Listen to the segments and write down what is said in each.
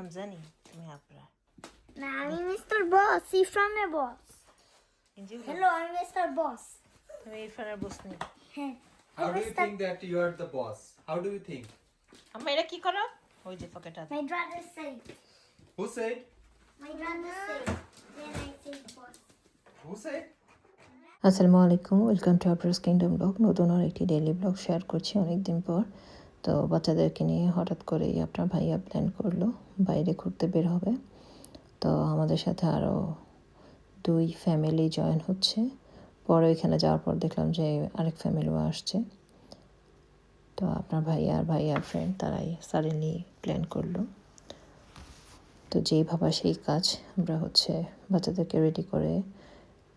নাম জানি তুমি আপনার না আমি মিস্টার বস ইরফানের বস হ্যালো আমি মিস্টার বস তুমি ইরফানের বস নেই হ্যাঁ How do you think that you are the boss? How do you think? আম্মা এটা কি করো ওই যে পকেট আছে my brother side Who said? My brother side then I say boss Who said? আসসালামু আলাইকুম ওয়েলকাম টু আপ্রাস কিংডম ব্লগ নতুন আর একটি ডেইলি ব্লগ শেয়ার করছি অনেক দিন পর। তো বাচ্চাদেরকে নিয়ে হঠাৎ করেই আপনার ভাইয়া প্ল্যান করল বাইরে ঘুরতে বের হবে। তো আমাদের সাথে আরও দুই ফ্যামিলি জয়েন হচ্ছে। পরে ওইখানে যাওয়ার পর দেখলাম যে আরেক ফ্যামিলিও আসছে। তো আপনার ভাইয়া আর ভাইয়ার ফ্রেন্ড তারাই সাডেনলি প্ল্যান করল। তো যেই ভাবা সেই কাজ আমরা হচ্ছে বাচ্চাদেরকে রেডি করে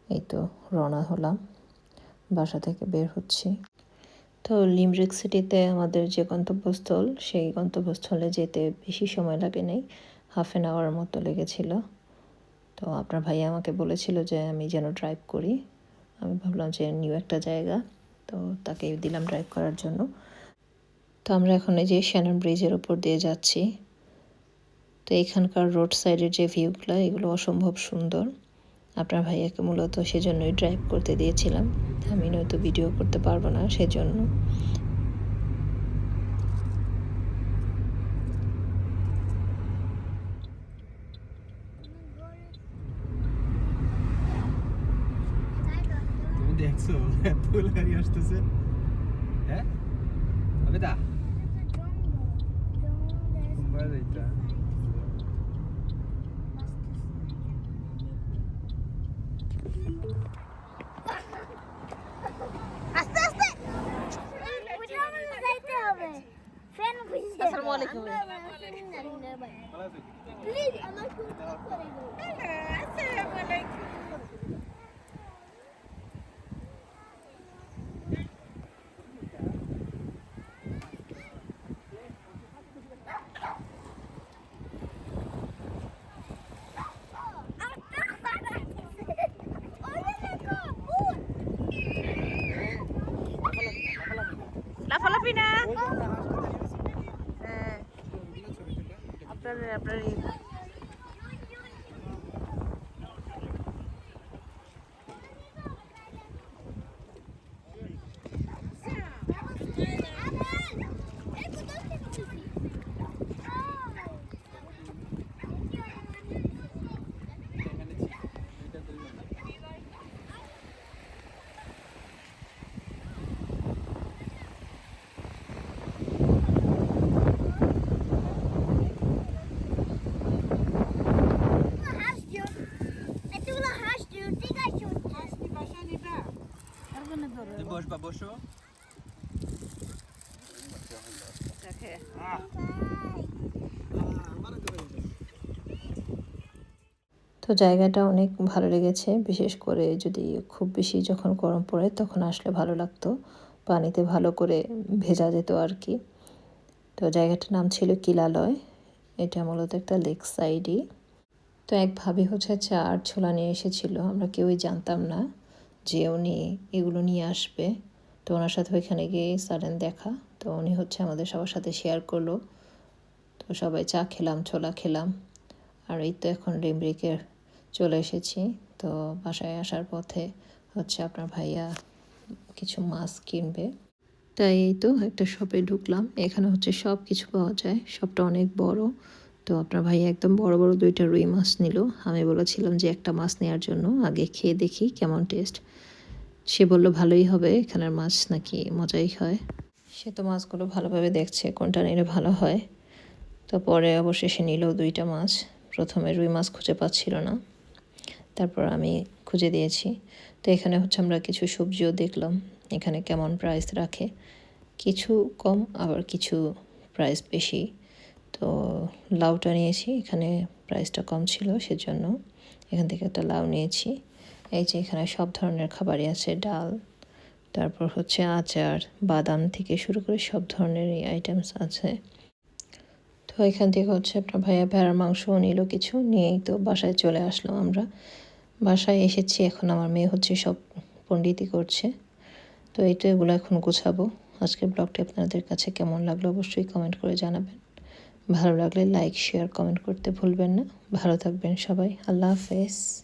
এই তো রওনা হলাম। বাসা থেকে বের হচ্ছি। তো লিমরিক সিটিতে আমাদের যে গন্তব্যস্থল, সেই গন্তব্যস্থলে যেতে বেশি সময় লাগে নাই। হাফ অ্যান আওয়ার মতো লেগেছিল। তো আপনার ভাই আমাকে বলেছিল যে, আমি যেন ড্রাইভ করি। আমি ভাবলাম যে, নিউ একটা জায়গা। তো তাকে দিলাম ড্রাইভ করার জন্য। তো আমরা এখন এই যে শ্যানন ব্রিজের উপর দিয়ে যাচ্ছি। তো এখানকার রোড সাইডের যে ভিউগুলো এগুলো অসম্ভব সুন্দর। আপনার ভাইয়াকে মূলত সেজন্যই ড্রাইভ করতে দিয়েছিলাম। আমি নয়তো ভিডিও করতে পারব না সেজন্য। দেখছ? ফুল গাড়ি আসতেছে। হ্যাঁ? হবে দা আসসালামু আলাইকুম। প্লিজ আমার করে দিন লাফালাফি না হ্যাঁ আপনার আপনার এই হাঁস দিও এতগুলো হাঁস দিও ঠিক আছে হাঁস তুমি বসবা বসো। তো জায়গাটা অনেক ভালো লেগেছে বিশেষ করে যদি খুব বেশি যখন গরম পড়ে তখন আসলে ভালো লাগতো। পানিতে ভালো করে ভেজা যেত আর কি। তো জায়গাটার নাম ছিল কিলালয়। এটা মূলত একটা লেক সাইডই। তো এক ভাবি হচ্ছে চার ছোলা নিয়ে এসেছিল আমরা কেউই জানতাম না যে উনি এগুলো নিয়ে আসবে। তো ওনার সাথে ওইখানে গিয়ে সাডেন দেখা। তো উনি হচ্ছে আমাদের সবার সাথে শেয়ার করল। তো সবাই চা খেলাম, ছোলা খেলাম। আর এই তো এখন লিমরিকের চলে এসেছি। তো বাসায় আসার পথে হচ্ছে আপনার ভাইয়া কিছু মাছ কিনবে। তাই এই তো একটা শপে ঢুকলাম। এখানে হচ্ছে সব কিছু পাওয়া যায়। শপটা অনেক বড়। তো আপনার ভাই একদম বড় বড় দুইটা রুই মাছ নিল। আমি বলেছিলাম যে একটা মাছ নেওয়ার জন্য। আগে খেয়ে দেখি কেমন টেস্ট সে বলল, ভালোই হবে, এখানের মাছ নাকি মজাই হয়? সে তো মাছগুলো ভালোভাবে দেখছে, কোনটা নিলে ভালো হয়। তো পরে অবশেষে নিল দুইটা মাছ। প্রথমে রুই মাছ খুঁজে পাচ্ছিল না। তারপর আমি খুঁজে দিয়েছি। তো এখানে হচ্ছে আমরা কিছু সবজিও দেখলাম। এখানে কেমন প্রাইস রাখে। কিছু কম, আবার কিছু প্রাইস বেশি। তো লাউটা নিয়েছি, এখানে প্রাইসটা কম ছিল সেজন্য এখান থেকে একটা লাউ নিয়েছি। এই যে এখানে সব ধরনের খাবারই আছে, ডাল, তারপর হচ্ছে আচার, বাদাম থেকে শুরু করে সব ধরনের আইটেমস আছে। তো এখান থেকে হচ্ছে আপনার ভাইয়া ভেড়ার মাংসও নিল কিছু, নিয়েই তো বাসায় চলে আসলো আমরা। বাসায় এসেছি, এখন আমার মেয়ে হচ্ছে সব পণ্ডিতই করছে। তো এই তো এগুলো এখন গোছাবো। আজকের ব্লগটি আপনাদের কাছে কেমন লাগল অবশ্যই কমেন্ট করে জানাবেন। ভালো লাগলে লাইক শেয়ার কমেন্ট করতে ভুলবেন না। ভালো থাকবেন সবাই। আল্লাহ হাফেজ।